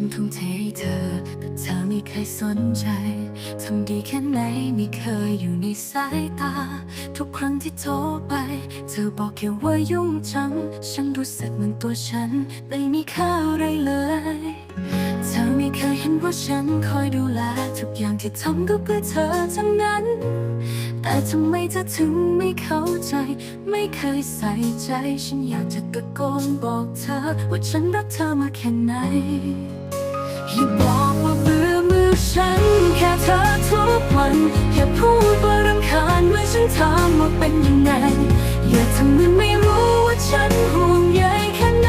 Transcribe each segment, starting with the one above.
ันทุ่มเคยสนใจ ทำดีแค่ไหนไม่เคยอยู่ในสายตา ทุกครั้งที่โทรไป เธอบอกแค่ว่ายุ่งจัง ฉันรู้สึกเหมือนตัวฉันไม่มีค่าอะไรเลย เธอไม่เคยเห็นว่าฉันคอยดูแล ทุกอย่างที่ทำก็เพื่อเธอทั้งนั้น แต่ทำไมเธอถึงไม่เข้าใจ ไม่เคยใส่ใจ ฉันอยากจะตะโกนบอกเธอ ว่าฉันรักเธอมาแค่ไหน ที่บอกว่าเบื่อมือฉัน แค่เธอทุกวันอย่าพูดว่ารำคาญเมื่อฉันถามว่าเป็นยังไง อย่าทำเหมือนไม่รู้ว่าฉันห่วงใยแค่ไหน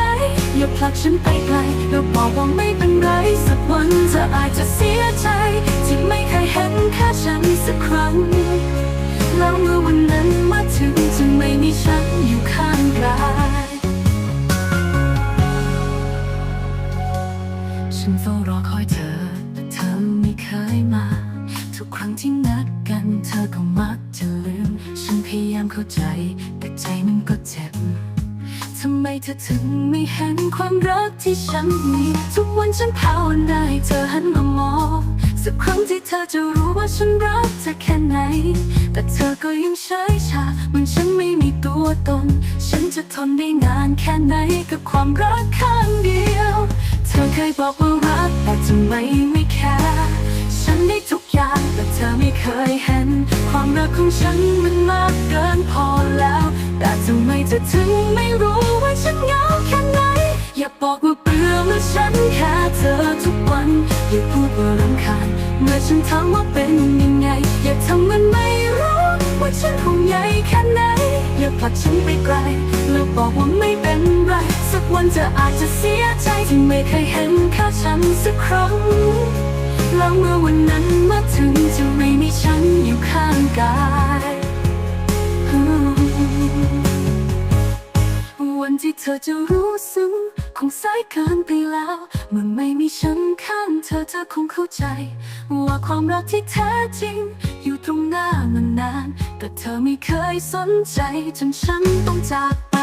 อย่าผลักฉันไปไกลแล้วบอกว่าไม่เป็นไร สักวันเธออาจจะ ฉันเฝ้ารอคอยเธอ แต่เธอไม่เคยมา ทุกครั้งที่นัดกันเธอก็มักจะลืม ฉันพยายามเข้าใจ แต่ใจมันก็เจ็บทำไมเธอถึงไม่เห็นความรักที่ฉันมี ทุกวันฉันภาวนาให้เธอหันมามองสักครั้งที่เธอจะรู้ว่าฉันรักเธอแค่ไหน แต่เธอก็ยังเฉยชาเหมือนฉันไม่มีตัวตน ฉันจะทนได้นานแค่ไหนกับความรักข้างเดียวำไมไม่แคร์ฉันได้ทุกอย่างแต่เธอไม่เคยเห็น ความรักของฉันมันมากเกินพอแล้ว แต่ทำไมเธอถึงไม่รู้ว่าฉันเหงาแค่ไหน อย่าบอกว่าเบื่อเมื่อฉันแค่เธอทุกวัน อย่าพูดว่ารำคาญเมื่อฉันถามว่าเป็นยังไง อย่าทำมันไม่รู้ว่าฉันห่วงใยแค่ไหน อย่าผลักฉันไปไกล แล้วบอกว่าไม่เป็นไร สักวันเธออาจจะเสียใจที่ไม่เคยเห็นค่าฉันสักครั้ง แล้วเมื่อวันนั้นมาถึงจะไม่มีฉันอยู่ข้างกาย วันที่เธอจะรู้สึกคงสายเกินไปแล้ว เมื่อไม่มีฉันข้างเธอเธอคงเข้าใจ ว่าความรักที่แท้จริง อยู่ตรงหน้ามานานแต่เธอไม่เคยสนใจจนฉันต้องจากไป